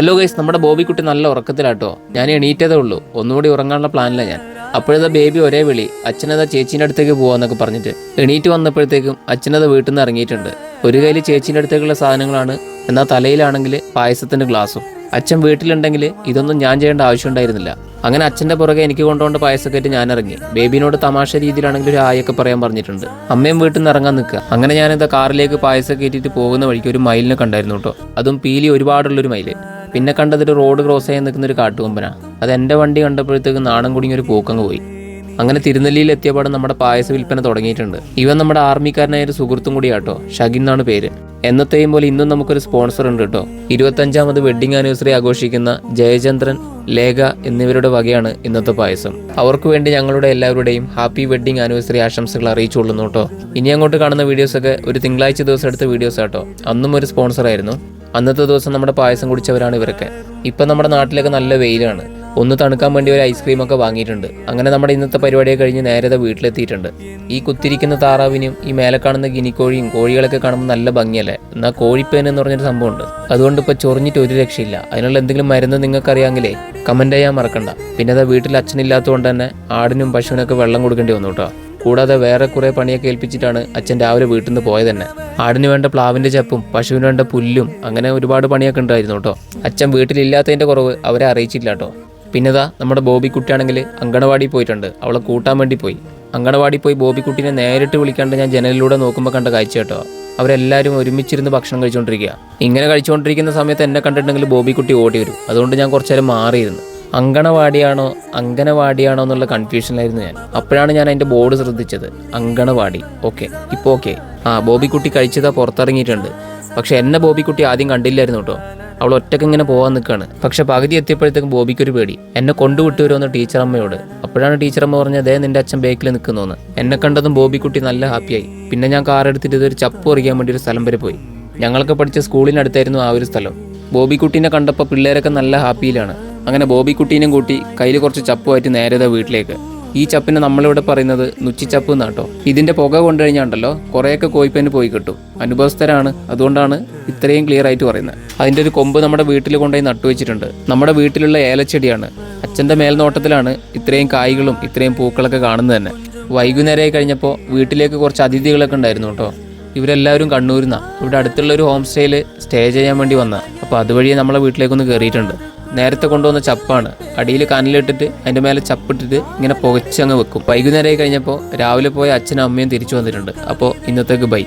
Hello guys നമ്മുടെ ബോബിക്കുട്ടി നല്ല ഉറക്കത്തിലാട്ടോ. ഞാൻ എണീറ്റതേ ഉള്ളൂ. ഒന്നുകൂടി ഉറങ്ങാനുള്ള പ്ലാനില്ല ഞാൻ. അപ്പോഴത്തെ ബേബി ഒരേ വിളി അച്ഛനതാ ചേച്ചീന്റെ അടുത്തേക്ക് പോവാന്നൊക്കെ പറഞ്ഞിട്ട്. എണീറ്റ് വന്നപ്പോഴത്തേക്കും അച്ഛനത് വീട്ടിൽ നിന്ന് ഇറങ്ങിയിട്ടുണ്ട്. ഒരു കയ്യിൽ ചേച്ചീന്റെ അടുത്തേക്കുള്ള സാധനങ്ങളാണ് എന്നാൽ തലയിലാണെങ്കിൽ പായസത്തിന്റെ ഗ്ലാസും. അച്ഛൻ വീട്ടിലുണ്ടെങ്കിൽ ഇതൊന്നും ഞാൻ ചെയ്യേണ്ട ആവശ്യമുണ്ടായിരുന്നില്ല. അങ്ങനെ അച്ഛന്റെ പുറകെ എനിക്ക് കൊണ്ടുപോകേണ്ട പായസക്കേറ്റ് ഞാൻ ഇറങ്ങി ബേബിനോട് തമാശ രീതിയിലാണെങ്കിൽ ഒരു ആയൊക്കെ പറയാൻ പറഞ്ഞിട്ടുണ്ട്. അമ്മയും വീട്ടിൽ നിന്ന് ഇറങ്ങാൻ നിൽക്കുക. അങ്ങനെ ഞാനിത് കാറിലേക്ക് പായസം കയറ്റിയിട്ട് പോകുന്ന വഴിക്ക് ഒരു മയിലിനെ കണ്ടായിരുന്നു കേട്ടോ. അതും പീലി ഒരുപാടുള്ളൊരു മയിൽ. പിന്നെ കണ്ടതൊരു റോഡ് ക്രോസ് ചെയ്യാൻ നിൽക്കുന്ന ഒരു കാട്ടുകൊമ്പനാ. അത് എന്റെ വണ്ടി കണ്ടപ്പോഴത്തേക്ക് നാണം കുടുങ്ങി ഒരു പോക്കങ്ങ് പോയി. അങ്ങനെ തിരുനെല്ലിയിൽ എത്തിയപാട് നമ്മുടെ പായസ വിൽപ്പന തുടങ്ങിയിട്ടുണ്ട്. ഇവൻ നമ്മുടെ ആർമിക്കാരനായ ഒരു സുഹൃത്തും കൂടിയാട്ടോ ഷഗിൻ എന്നാണ് പേര്. എന്നത്തെയും പോലെ ഇന്നും നമുക്കൊരു സ്പോൺസർ ഉണ്ട് കേട്ടോ. ഇരുപത്തഞ്ചാമത് വെഡ്ഡിംഗ് ആനിവേഴ്സറി ആഘോഷിക്കുന്ന ജയചന്ദ്രൻ ലേഖ എന്നിവരുടെ വകയാണ് ഇന്നത്തെ പായസം. അവർക്ക് വേണ്ടി ഞങ്ങളുടെ എല്ലാവരുടെയും ഹാപ്പി വെഡ്ഡിംഗ് ആനിവേഴ്സറി ആശംസകൾ അറിയിച്ചുകൊള്ളുന്നു കേട്ടോ. ഇനി അങ്ങോട്ട് കാണുന്ന വീഡിയോസൊക്കെ ഒരു തിങ്കളാഴ്ച ദിവസം എടുത്ത വീഡിയോസ് ആട്ടോ അന്നും ഒരു സ്പോൺസർ ആയിരുന്നു അന്നത്തെ ദിവസം നമ്മുടെ പായസം കുടിച്ചവരാണ് ഇവരൊക്കെ. ഇപ്പം നമ്മുടെ നാട്ടിലൊക്കെ നല്ല വെയിലാണ്. ഒന്ന് തണുക്കാൻ വേണ്ടി ഒരു ഐസ്ക്രീം ഒക്കെ വാങ്ങിയിട്ടുണ്ട്. അങ്ങനെ നമ്മുടെ ഇന്നത്തെ പരിപാടിയെ കഴിഞ്ഞ് നേരത്തെ വീട്ടിലെത്തിയിട്ടുണ്ട്. ഈ കുത്തിരിക്കുന്ന താറാവിനും ഈ മേലെ കാണുന്ന ഗിനിക്കോഴിയും കോഴികളൊക്കെ കാണുമ്പോൾ നല്ല ഭംഗിയല്ലേ? എന്നാൽ കോഴിപ്പേൻ എന്ന് പറഞ്ഞൊരു സംഭവമുണ്ട്. അതുകൊണ്ട് ഇപ്പോൾ ചൊറിഞ്ഞിട്ട് ഒരു രക്ഷയില്ല. അതിനുള്ള എന്തെങ്കിലും മരുന്ന് നിങ്ങൾക്കറിയാമെങ്കിലേ കമന്റ് ചെയ്യാൻ മറക്കണ്ട. പിന്നെ അതാ വീട്ടിൽ അച്ഛനില്ലാത്തതുകൊണ്ട് തന്നെ ആടിനും പശുവിനൊക്കെ വെള്ളം കൊടുക്കേണ്ടി വന്നു കേട്ടോ. കൂടാതെ വേറെ കുറെ പണിയൊക്കെ ഏൽപ്പിച്ചിട്ടാണ് അച്ഛൻ രാവിലെ വീട്ടിൽ നിന്ന് പോയത് തന്നെ ആടിന് വേണ്ട പ്ലാവിന്റെ ചപ്പും പശുവിന് വേണ്ട പുല്ലും അങ്ങനെ ഒരുപാട് പണിയൊക്കെ ഉണ്ടായിരുന്നു കേട്ടോ. അച്ഛൻ വീട്ടിലില്ലാത്തതിന്റെ കുറവ് അവരെ അറിയിച്ചില്ല കേട്ടോ. പിന്നെതാ നമ്മുടെ ബോബിക്കുട്ടിയാണെങ്കിൽ അങ്കണവാടി പോയിട്ടുണ്ട്. അവളെ കൂട്ടാൻ വേണ്ടി പോയി. അങ്കണവാടി പോയി ബോബിക്കുട്ടിനെ നേരിട്ട് വിളിക്കാണ്ട് ഞാൻ ജനലിലൂടെ നോക്കുമ്പോൾ കണ്ട കാഴ്ച കേട്ടോ. അവരെല്ലാവരും ഒരുമിച്ചിരുന്ന് ഭക്ഷണം കഴിച്ചുകൊണ്ടിരിക്കുക ഇങ്ങനെ കഴിച്ചുകൊണ്ടിരിക്കുന്ന സമയത്ത് എന്നെ കണ്ടിട്ടുണ്ടെങ്കിൽ ബോബിക്കുട്ടി ഓടി വരും. അതുകൊണ്ട് ഞാൻ കുറച്ചേരം മാറിയിരുന്നു. അങ്കണവാടിയാണോ അങ്കനവാടിയാണോ എന്നുള്ള കൺഫ്യൂഷനിലായിരുന്നു ഞാൻ. അപ്പോഴാണ് ഞാൻ അതിന്റെ ബോർഡ് ശ്രദ്ധിച്ചത്. അങ്കണവാടി. ഓക്കെ ഇപ്പോൾ ഓക്കെ ആ ബോബിക്കുട്ടി കഴിച്ചതാ പുറത്തിറങ്ങിയിട്ടുണ്ട്. പക്ഷെ എന്നെ ബോബിക്കുട്ടി ആദ്യം കണ്ടില്ലായിരുന്നു കേട്ടോ. അവൾ ഒറ്റയ്ക്ക് ഇങ്ങനെ പോകാൻ നിൽക്കുകയാണ് പക്ഷെ പകുതി എത്തിയപ്പോഴത്തേക്കും ബോബിക്കൊരു പേടി. എന്നെ കൊണ്ടുവിട്ടു വരുമെന്ന് ടീച്ചർ അമ്മയോട് അപ്പോഴാണ് ടീച്ചർ അമ്മ പറഞ്ഞത് അതേ നിന്റെ അച്ഛൻ ബേക്കിൽ നിൽക്കുന്നതെന്ന് എന്നെ കണ്ടതും ബോബിക്കുട്ടി നല്ല ഹാപ്പിയായി. പിന്നെ ഞാൻ കാർ എടുത്തിട്ട് ഇതൊരു ചപ്പ് പറിക്കാൻ വേണ്ടി ഒരു സ്ഥലം വരെ പോയി. ഞങ്ങളൊക്കെ പഠിച്ച സ്കൂളിനടുത്തായിരുന്നു ആ ഒരു സ്ഥലം. ബോബിക്കുട്ടീനെ കണ്ടപ്പോൾ പിള്ളേരൊക്കെ നല്ല ഹാപ്പിയിലാണ്. അങ്ങനെ ബോബിക്കുട്ടീനെയും കൂട്ടി കയ്യിൽ കുറച്ച് ചപ്പുമായിട്ട് നേരെ ദാ വീട്ടിലേക്ക്. ഈ ചപ്പിന് നമ്മളിവിടെ പറയുന്നത് നുച്ചിച്ചപ്പ് എന്നാട്ടോ. ഇതിന്റെ പുക കൊണ്ടു കഴിഞ്ഞാണ്ടല്ലോ കുറേയൊക്കെ കോയിപ്പന് പോയി കിട്ടും. അനുഭവസ്ഥരാണ്. അതുകൊണ്ടാണ് ഇത്രയും ക്ലിയർ ആയിട്ട് പറയുന്നത്. അതിന്റെ ഒരു കൊമ്പ് നമ്മുടെ വീട്ടിൽ കൊണ്ടുപോയി നട്ടുവെച്ചിട്ടുണ്ട് നമ്മുടെ വീട്ടിലുള്ള ഏലച്ചെടിയാണ്. അച്ഛന്റെ മേൽനോട്ടത്തിലാണ് ഇത്രയും കായ്കളും ഇത്രയും പൂക്കളൊക്കെ കാണുന്നത് തന്നെ. വൈകുന്നേരമായി കഴിഞ്ഞപ്പോൾ വീട്ടിലേക്ക് കുറച്ച് അതിഥികളൊക്കെ ഉണ്ടായിരുന്നു കേട്ടോ. ഇവരെല്ലാവരും കണ്ണൂരിന്നാണ് ഇവിടെ അടുത്തുള്ള ഒരു ഹോം സ്റ്റേയിൽ സ്റ്റേ ചെയ്യാൻ വേണ്ടി വന്ന. അപ്പോൾ അതുവഴി നമ്മളെ വീട്ടിലേക്കൊന്ന് കയറിയിട്ടുണ്ട് നേരത്തെ കൊണ്ടുവന്ന ചപ്പാണ്. അടിയിൽ കനലിട്ടിട്ട് അതിന്റെ മേലെ ചപ്പിട്ടിട്ട് ഇങ്ങനെ പുകച്ചങ്ങ് വെക്കും. വൈകുന്നേരമായി കഴിഞ്ഞപ്പോൾ രാവിലെ പോയ അച്ഛനും അമ്മയും തിരിച്ചു വന്നിട്ടുണ്ട്. അപ്പോൾ ഇന്നത്തേക്ക് ബൈ.